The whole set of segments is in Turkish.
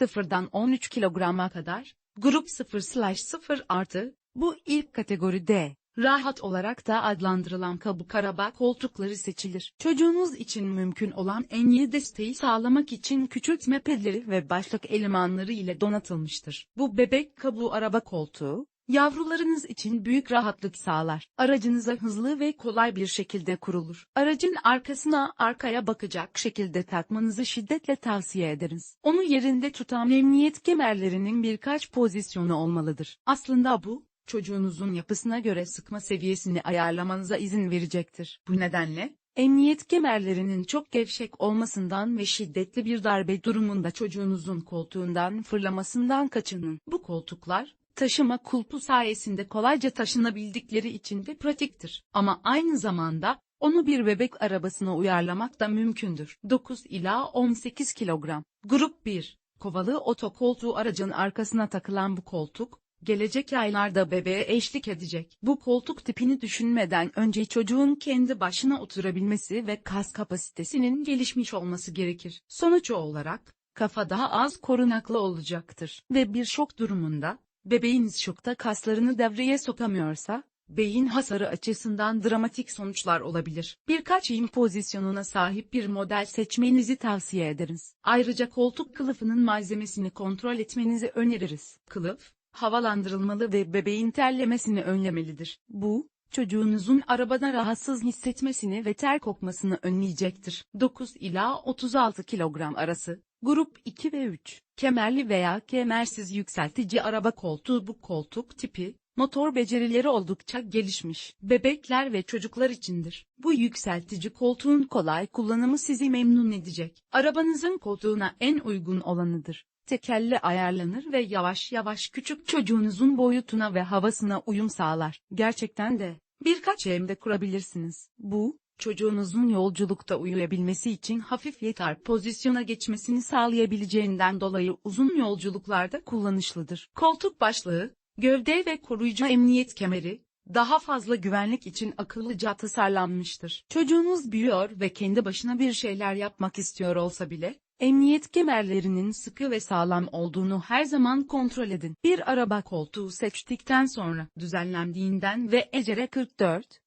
0'dan 13 kilograma kadar, grup 0/0 artı, bu ilk kategoride, rahat olarak da adlandırılan kabuk araba koltukları seçilir. Çocuğunuz için mümkün olan en iyi desteği sağlamak için küçültme pedleri ve başlık elemanları ile donatılmıştır. Bu bebek kabuğu araba koltuğu, Yavrularınız için büyük rahatlık sağlar. Aracınıza hızlı ve kolay bir şekilde kurulur. Aracın arkasına arkaya bakacak şekilde takmanızı şiddetle tavsiye ederiz. Onu yerinde tutan emniyet kemerlerinin birkaç pozisyonu olmalıdır. Aslında bu, çocuğunuzun yapısına göre sıkma seviyesini ayarlamanıza izin verecektir. Bu nedenle, Emniyet kemerlerinin çok gevşek olmasından ve şiddetli bir darbe durumunda çocuğunuzun koltuğundan fırlamasından kaçının. Bu koltuklar, taşıma kulpu sayesinde kolayca taşınabildikleri için de pratiktir. Ama aynı zamanda, onu bir bebek arabasına uyarlamak da mümkündür. 9 ila 18 kilogram. Grup 1. Kovalı otokoltuğu aracın arkasına takılan bu koltuk, gelecek aylarda bebeğe eşlik edecek. Bu koltuk tipini düşünmeden önce çocuğun kendi başına oturabilmesi ve kas kapasitesinin gelişmiş olması gerekir. Sonuç olarak, kafa daha az korunaklı olacaktır. Ve bir şok durumunda, bebeğiniz şokta kaslarını devreye sokamıyorsa, beyin hasarı açısından dramatik sonuçlar olabilir. Birkaç eğim pozisyonuna sahip bir model seçmenizi tavsiye ederiz. Ayrıca koltuk kılıfının malzemesini kontrol etmenizi öneririz. Kılıf, havalandırılmalı ve bebeğin terlemesini önlemelidir. Bu, çocuğunuzun arabada rahatsız hissetmesini ve ter kokmasını önleyecektir. 9 ila 36 kilogram arası. Grup 2 ve 3. Kemerli veya kemersiz yükseltici araba koltuğu bu koltuk tipi, motor becerileri oldukça gelişmiş. Bebekler ve çocuklar içindir. Bu yükseltici koltuğun kolay kullanımı sizi memnun edecek. Arabanızın koltuğuna en uygun olanıdır. Tekerle ayarlanır ve yavaş yavaş küçük çocuğunuzun boyutuna ve havasına uyum sağlar. Gerçekten de birkaç emde kurabilirsiniz. Bu, çocuğunuzun yolculukta uyuyabilmesi için hafif yatar pozisyona geçmesini sağlayabileceğinden dolayı uzun yolculuklarda kullanışlıdır. Koltuk başlığı, gövde ve koruyucu emniyet kemeri, daha fazla güvenlik için akıllıca tasarlanmıştır. Çocuğunuz büyüyor ve kendi başına bir şeyler yapmak istiyor olsa bile, emniyet kemerlerinin sıkı ve sağlam olduğunu her zaman kontrol edin. Bir araba koltuğu seçtikten sonra düzenlendiğinden ve Ecere 44,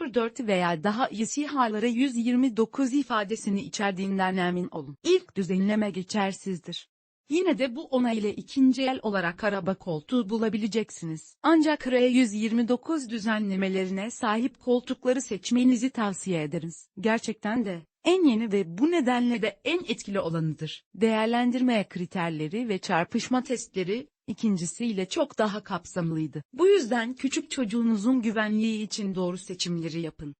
04 veya daha iyi SİHA'lara 129 ifadesini içerdiğinden emin olun. İlk düzenleme geçersizdir. Yine de bu onay ile ikinci el olarak araba koltuğu bulabileceksiniz. Ancak R129 düzenlemelerine sahip koltukları seçmenizi tavsiye ederiz. Gerçekten de en yeni ve bu nedenle de en etkili olanıdır. Değerlendirme kriterleri ve çarpışma testleri, ikincisiyle çok daha kapsamlıydı. Bu yüzden küçük çocuğunuzun güvenliği için doğru seçimleri yapın.